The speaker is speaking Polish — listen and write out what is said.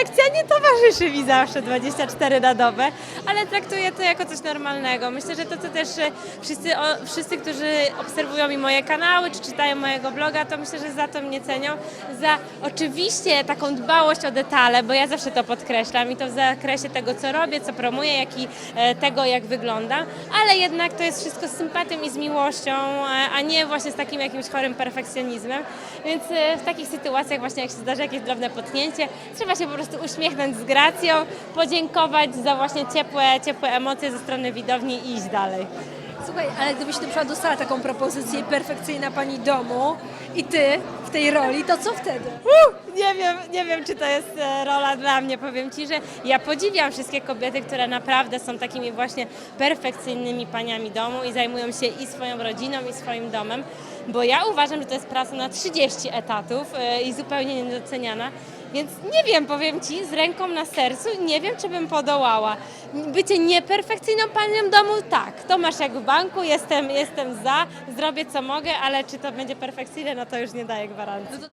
perfekcja nie towarzyszy mi zawsze 24 na dobę, ale traktuję to jako coś normalnego. Myślę, że to, co też e, wszyscy, o, wszyscy, którzy obserwują mi moje kanały, czy czytają mojego bloga, to myślę, że za to mnie cenią. Za oczywiście taką dbałość o detale, bo ja zawsze to podkreślam i to w zakresie tego, co robię, co promuję, jak i e, tego, jak wyglądam, ale jednak to jest wszystko z sympatią i z miłością, a nie właśnie z takim jakimś chorym perfekcjonizmem. Więc e, w takich sytuacjach właśnie jak się zdarzy jakieś drobne potknięcie, trzeba się po prostu uśmiechnąć z gracją, podziękować za właśnie ciepłe, ciepłe emocje ze strony widowni i iść dalej. Słuchaj, ale gdybyś na przykład dostała taką propozycję perfekcyjna pani domu i ty w tej roli, to co wtedy? Uh, nie wiem, nie wiem, czy to jest e, rola dla mnie. Powiem Ci, że ja podziwiam wszystkie kobiety, które naprawdę są takimi właśnie perfekcyjnymi paniami domu i zajmują się i swoją rodziną, i swoim domem, bo ja uważam, że to jest praca na 30 etatów e, i zupełnie niedoceniana. Więc nie wiem, powiem Ci, z ręką na sercu, nie wiem, czy bym podołała. Bycie nieperfekcyjną panią domu, tak, to masz jak w banku, jestem, jestem za, zrobię co mogę, ale czy to będzie perfekcyjne, no to już nie daję gwarancji.